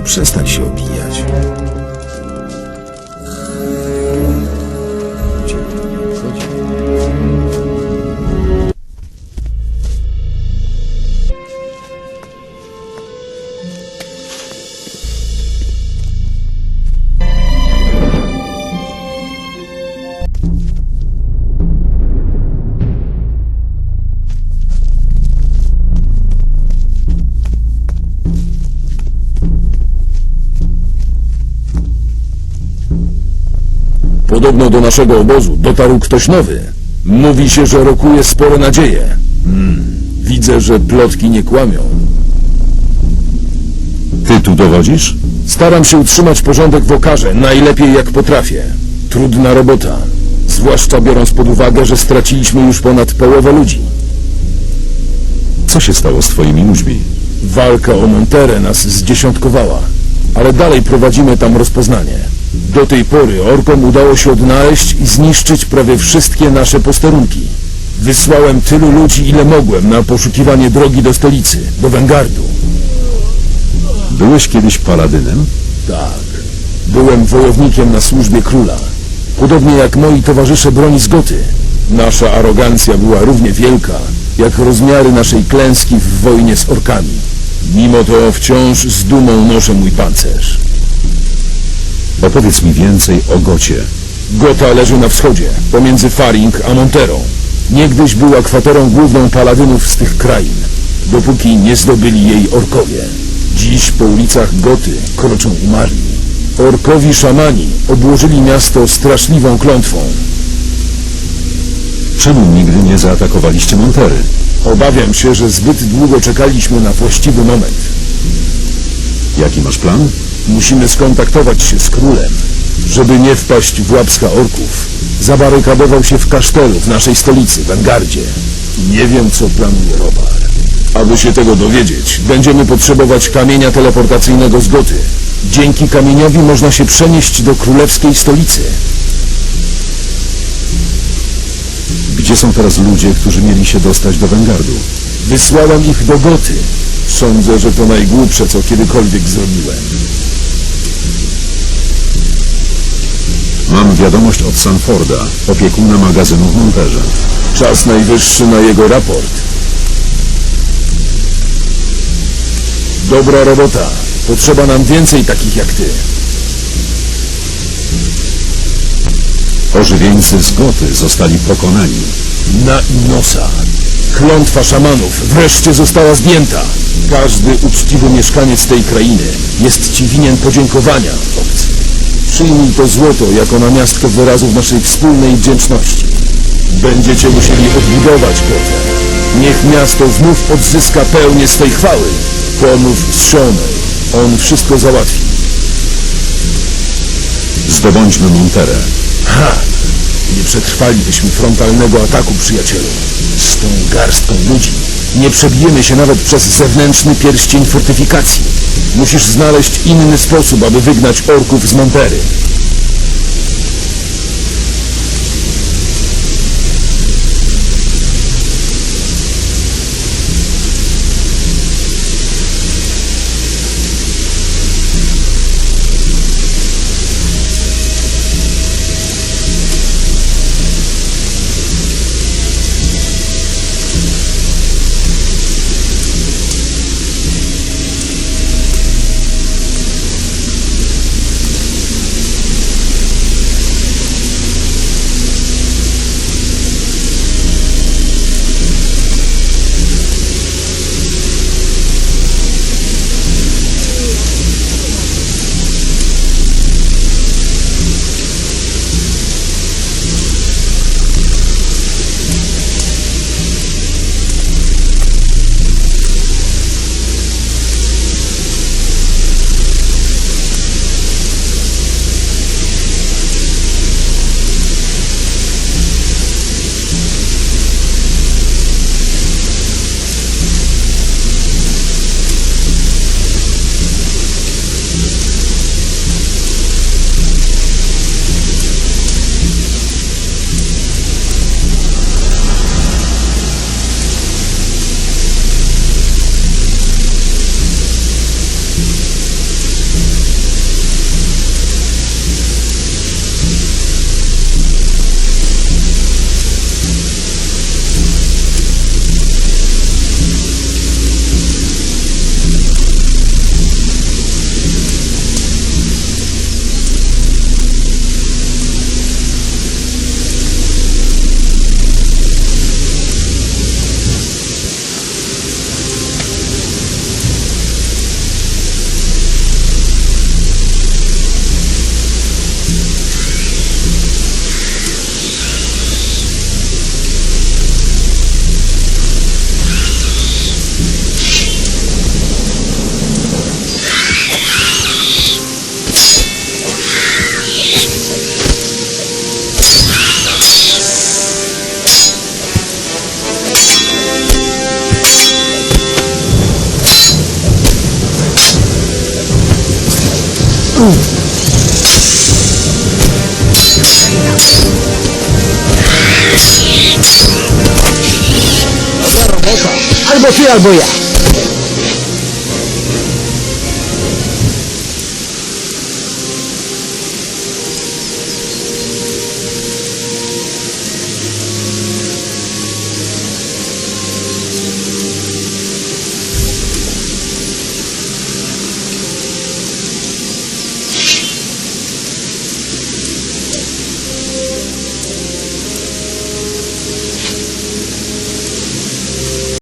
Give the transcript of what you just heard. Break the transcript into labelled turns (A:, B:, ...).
A: przestań się obijać. Podobno do naszego obozu dotarł ktoś nowy. Mówi się, że rokuje spore nadzieje. Hmm, widzę, że plotki nie kłamią.
B: Ty tu dowodzisz?
A: Staram się utrzymać porządek w okarze, najlepiej jak potrafię. Trudna robota. Zwłaszcza biorąc pod uwagę, że straciliśmy już ponad połowę ludzi.
B: Co się stało z twoimi ludźmi?
A: Walka o Monterę nas zdziesiątkowała, ale dalej prowadzimy tam rozpoznanie. Do tej pory orkom udało się odnaleźć i zniszczyć prawie wszystkie nasze posterunki. Wysłałem tylu ludzi, ile mogłem na poszukiwanie drogi do stolicy, do Wengardu.
B: Byłeś kiedyś paladynem?
A: Tak. Byłem wojownikiem na służbie króla. Podobnie jak moi towarzysze broni z Goty. Nasza arogancja była równie wielka, jak rozmiary naszej klęski w wojnie z orkami. Mimo to wciąż z dumą noszę mój pancerz.
B: Opowiedz mi więcej o Gocie.
A: Gota leży na wschodzie, pomiędzy Faring a Monterą. Niegdyś była kwaterą główną paladynów z tych krain, dopóki nie zdobyli jej orkowie. Dziś po ulicach Goty kroczą umarli. Orkowi szamani obłożyli miasto straszliwą klątwą.
B: Czemu nigdy nie zaatakowaliście Montery?
A: Obawiam się, że zbyt długo czekaliśmy na właściwy moment.
B: Jaki masz plan?
A: Musimy skontaktować się z królem, żeby nie wpaść w łapska orków. Zabarykadował się w kasztelu w naszej stolicy, Wengardzie. Nie wiem, co planuje Robar. Aby się tego dowiedzieć, będziemy potrzebować kamienia teleportacyjnego z Goty. Dzięki kamieniowi można się przenieść do królewskiej stolicy.
B: Gdzie są teraz ludzie, którzy mieli się dostać do Wengardu?
A: Wysłałem ich do Goty. Sądzę, że to najgłupsze, co kiedykolwiek zrobiłem.
B: Mam wiadomość od Sanforda, opiekuna magazynu w Monterze.
A: Czas najwyższy na jego raport. Dobra robota. Potrzeba nam więcej takich jak ty.
B: Ożywieńcy z Goty zostali pokonani.
A: Na Inosa. Klątwa szamanów wreszcie została zdjęta. Każdy uczciwy mieszkaniec tej krainy jest ci winien podziękowania, obcy. Przyjmij to złoto jako namiastkę wyrazów naszej wspólnej wdzięczności. Będziecie musieli odbudować Gotę. Niech miasto znów odzyska pełnię swej chwały. Pomów z Sionej. On wszystko załatwi.
B: Zdobądźmy Monterę.
A: Ha! Nie przetrwalibyśmy frontalnego ataku, przyjacielu. Z tą garstką ludzi nie przebijemy się nawet przez zewnętrzny pierścień fortyfikacji. Musisz znaleźć inny sposób, aby wygnać orków z Montery.
C: Eso, algo sí, algo ya.